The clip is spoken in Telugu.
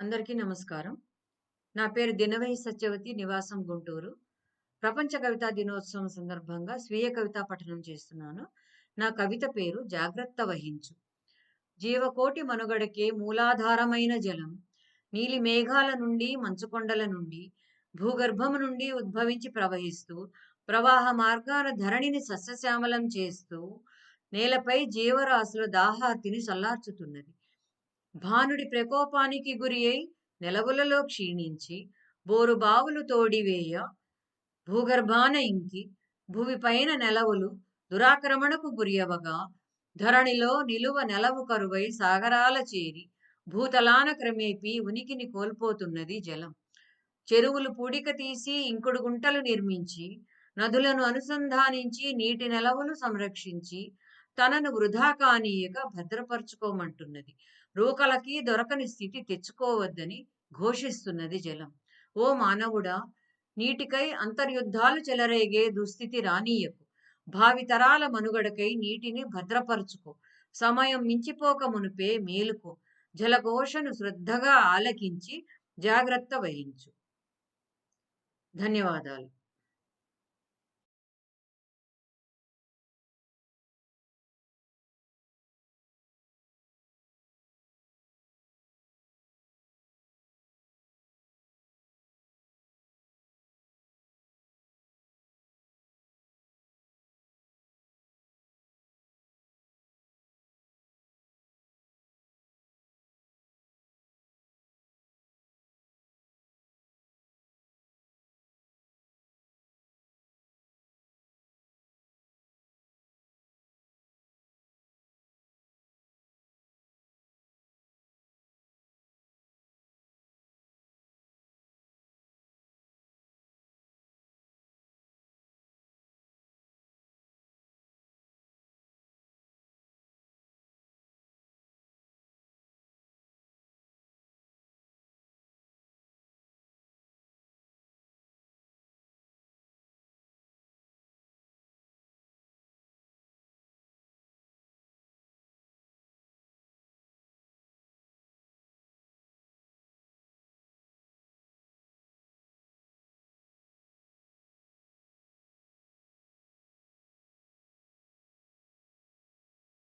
అందరికీ నమస్కారం. నా పేరు దినవై సత్యవతి. నివాసం గుంటూరు. ప్రపంచ కవితా దినోత్సవం సందర్భంగా స్వీయ కవితా పఠనం చేస్తున్నాను. నా కవిత పేరు 'జాగ్రత్త వహించు'. జీవకోటి మనుగడకే మూలాధారమైన జలం నీలి మేఘాల నుండి, మంచుకొండల నుండి, భూగర్భము నుండి ఉద్భవించి ప్రవహిస్తూ, ప్రవాహ మార్గాల ధరణిని సస్యశ్యామలం చేస్తూ, నేలపై జీవరాశుల దాహార్తిని చల్లార్చుతున్నది. భానుడి ప్రకోపానికి గురి అయి నెలవులలో క్షీణించి, బోరుబావులు తోడివేయ భూగర్భాన ఇంకి, భువిపైన నెలవులు దురాక్రమణకు గురియవగా, ధరణిలో నిలువ నెలవు కరువై సాగరాల చేరి, భూతలాన క్రమేపీ ఉనికిని కోల్పోతున్నది జలం. చెరువులు పూడిక తీసి ఇంకుడు గుంటలు నిర్మించి, నదులను అనుసంధానించి నీటి నెలవులు సంరక్షించి, తనను వృధా కానీయక భద్రపరచుకోమంటున్నది. రూకలకి దొరకని స్థితి తెచ్చుకోవద్దని ఘోషిస్తున్నది జలం. ఓ మానవుడా! నీటికై అంతర్యుద్ధాలు చెలరేగే దుస్థితి రానీయకు. భావితరాల మనుగడకై నీటిని భద్రపరచుకో. సమయం మించిపోక మునుపే మేలుకో. జలఘోషను శ్రద్ధగా ఆలకించి జాగ్రత్త వహించు. ధన్యవాదాలు.